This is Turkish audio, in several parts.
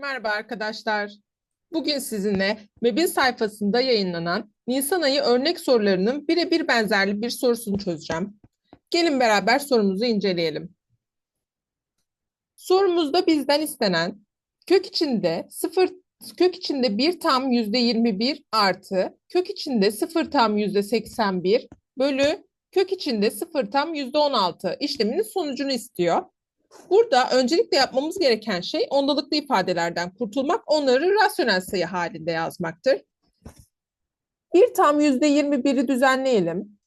Merhaba arkadaşlar. Bugün sizinle MEB'in sayfasında yayınlanan Nisan ayı örnek sorularının birebir benzerli bir sorusunu çözeceğim. Gelin beraber sorumuzu inceleyelim. Sorumuzda bizden istenen kök içinde 0 kök içinde 1 tam %21 artı kök içinde 0 tam %81 bölü kök içinde 0 tam %16 işleminin sonucunu istiyor. Burada öncelikle yapmamız gereken şey ondalıklı ifadelerden kurtulmak, onları rasyonel sayı halinde yazmaktır. Bir tam yüzde yirmi biri düzenleyelim.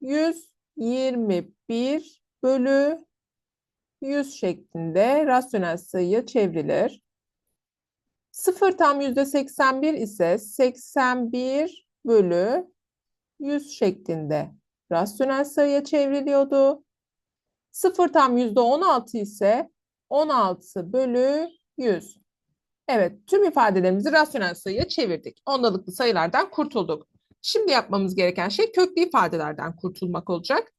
121 bölü 100 şeklinde rasyonel sayıya çevrilir. 0 tam yüzde 81 ise 81 bölü 100 şeklinde rasyonel sayıya çevriliyordu. 0 tam %16 ise 16 bölü 100. Evet, tüm ifadelerimizi rasyonel sayıya çevirdik. Ondalıklı sayılardan kurtulduk. Şimdi yapmamız gereken şey köklü ifadelerden kurtulmak olacak.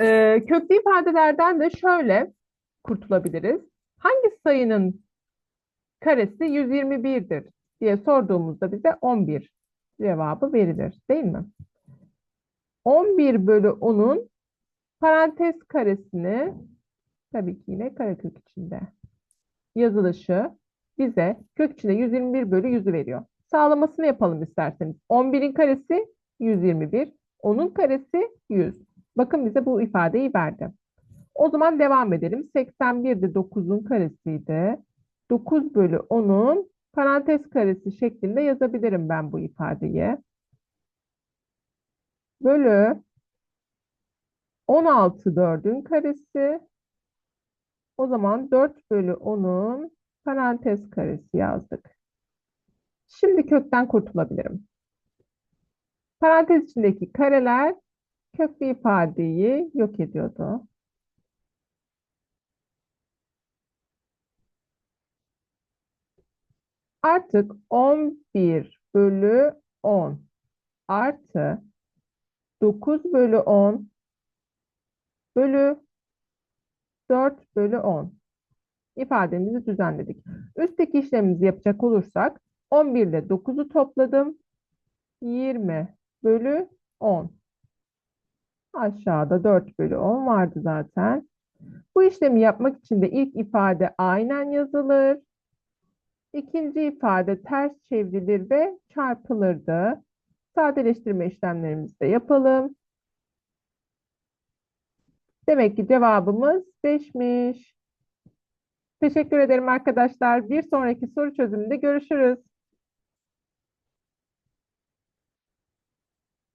Ee, köklü ifadelerden de şöyle kurtulabiliriz. Hangi sayının karesi 121'dir diye sorduğumuzda bize 11 cevabı verilir değil mi? 11 bölü 10'un Parantez karesini tabii ki yine karekök içinde yazılışı bize kök içinde 121 bölü 100'ü veriyor. Sağlamasını yapalım isterseniz. 11'in karesi 121, 10'un karesi 100. Bakın bize bu ifadeyi verdi. O zaman devam edelim. 81 de 9'un karesiydi. 9 bölü 10'un parantez karesi şeklinde yazabilirim ben bu ifadeyi. Bölü 16 4'ün karesi. O zaman 4 bölü 10'un parantez karesi yazdık. Şimdi kökten kurtulabilirim. Parantez içindeki kareler köklü ifadeyi yok ediyordu. Artık 11 bölü 10 artı 9 bölü 10 bölü 4 bölü 10 ifademizi düzenledik. Üstteki işlemimizi yapacak olursak 11 ile 9'u topladım. 20 bölü 10. Aşağıda 4 bölü 10 vardı zaten. Bu işlemi yapmak için de ilk ifade aynen yazılır. İkinci ifade ters çevrilir ve çarpılırdı. Sadeleştirme işlemlerimizi de yapalım. Demek ki cevabımız 5'miş. Teşekkür ederim arkadaşlar. Bir sonraki soru çözümünde görüşürüz.